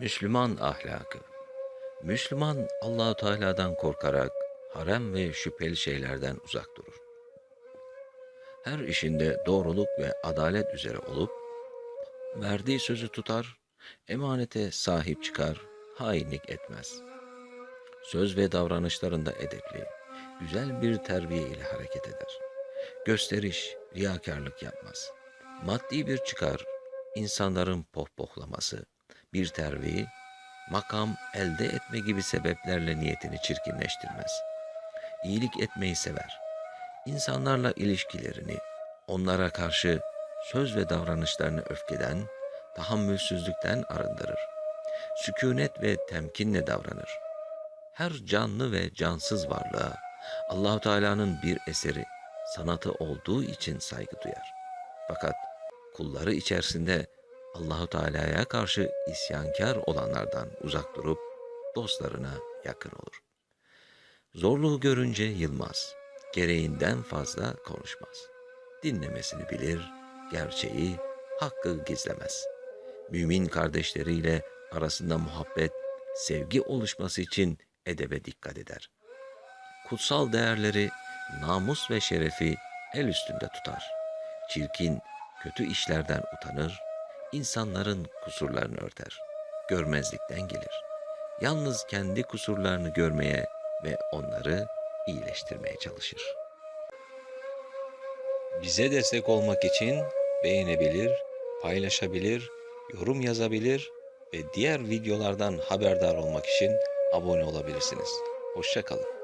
Müslüman ahlakı. Müslüman Allahu Teala'dan korkarak harem ve şüpheli şeylerden uzak durur. Her işinde doğruluk ve adalet üzere olup verdiği sözü tutar, emanete sahip çıkar, hainlik etmez. Söz ve davranışlarında edepli, güzel bir terbiye ile hareket eder. Gösteriş, riyakarlık yapmaz. Maddi bir çıkar, insanların pohpohlaması, bir tervi, makam elde etme gibi sebeplerle niyetini çirkinleştirmez. İyilik etmeyi sever. İnsanlarla ilişkilerini, onlara karşı söz ve davranışlarını öfkeden, tahammülsüzlükten arındırır. Sükunet ve temkinle davranır. Her canlı ve cansız varlığa Allahu Teala'nın bir eseri, sanatı olduğu için saygı duyar. Fakat kulları içerisinde Allahu Teala'ya karşı isyankar olanlardan uzak durup dostlarına yakın olur. Zorluğu görünce yılmaz, gereğinden fazla konuşmaz. Dinlemesini bilir, gerçeği, hakkı gizlemez. Mümin kardeşleriyle arasında muhabbet, sevgi oluşması için edebe dikkat eder. Kutsal değerleri, namus ve şerefi el üstünde tutar. Çirkin, kötü işlerden utanır, insanların kusurlarını örter. Görmezlikten gelir. Yalnız kendi kusurlarını görmeye ve onları iyileştirmeye çalışır. Bize destek olmak için beğenebilir, paylaşabilir, yorum yazabilir ve diğer videolardan haberdar olmak için abone olabilirsiniz. Hoşçakalın.